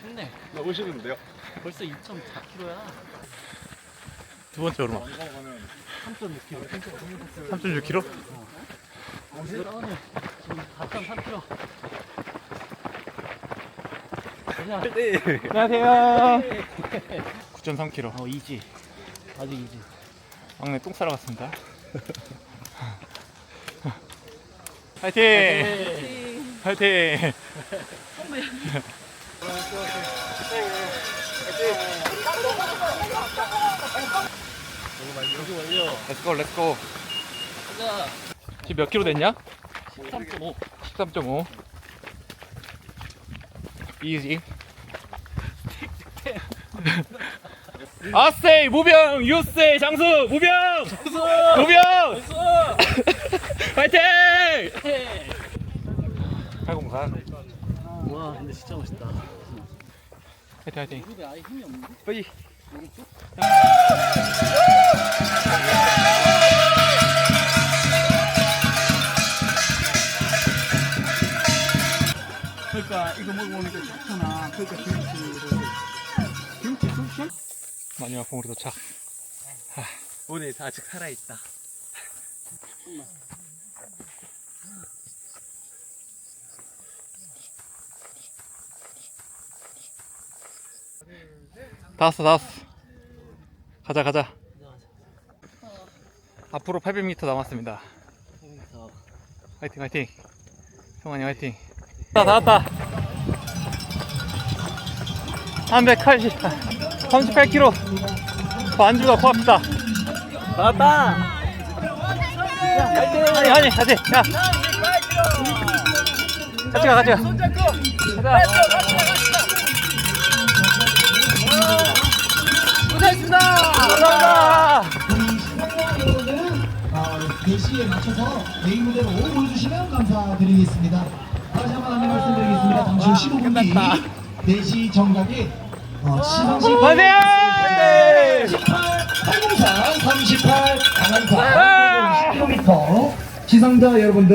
춥네. 나오시는데요? 벌써 2.4km야. 두 번째 오르막 3.6km. 3.6km? 그러네. 지금 4.3km. 가자. 안녕하세요 9.3km 어, 이지. 아직 이지. 막내 똥 싸러 갔습니다 화이팅! 완료. 렛츠고 렛츠고. 지금 몇 킬로 됐냐? 13.5. 13.5 이지 아세이 무병 유세이 장수 무병 무병 화이팅 804 와, 근데 진짜 멋있다. 화이팅 화이팅 무릎에 아예 힘이 없는데? 오른쪽? 그러니까 이거 먹어보니까 좋잖아. 그러니까 김치를 김치 굽션? 마지막 봉우리 도착 오늘 아직 살아있다. 다 왔어 다 왔어. 가자 가자. 앞으로 800m 남았습니다. 화이팅 화이팅. 성환이 화이팅. 다 나왔다. 380 38km 안주가 코앞이다. 나왔다! 아니 아니 같이 야 같이 가 같이 가. 고생 4시에 맞춰서 메인 무대로 보여주시면 감사드리겠습니다. 다시 한번 안내 말씀드리겠습니다. 잠시 후 15분뒤 4시 정각에 어, 시상식 화이팅! 18, 803, 38, 강한사 10km 시상자 여러분들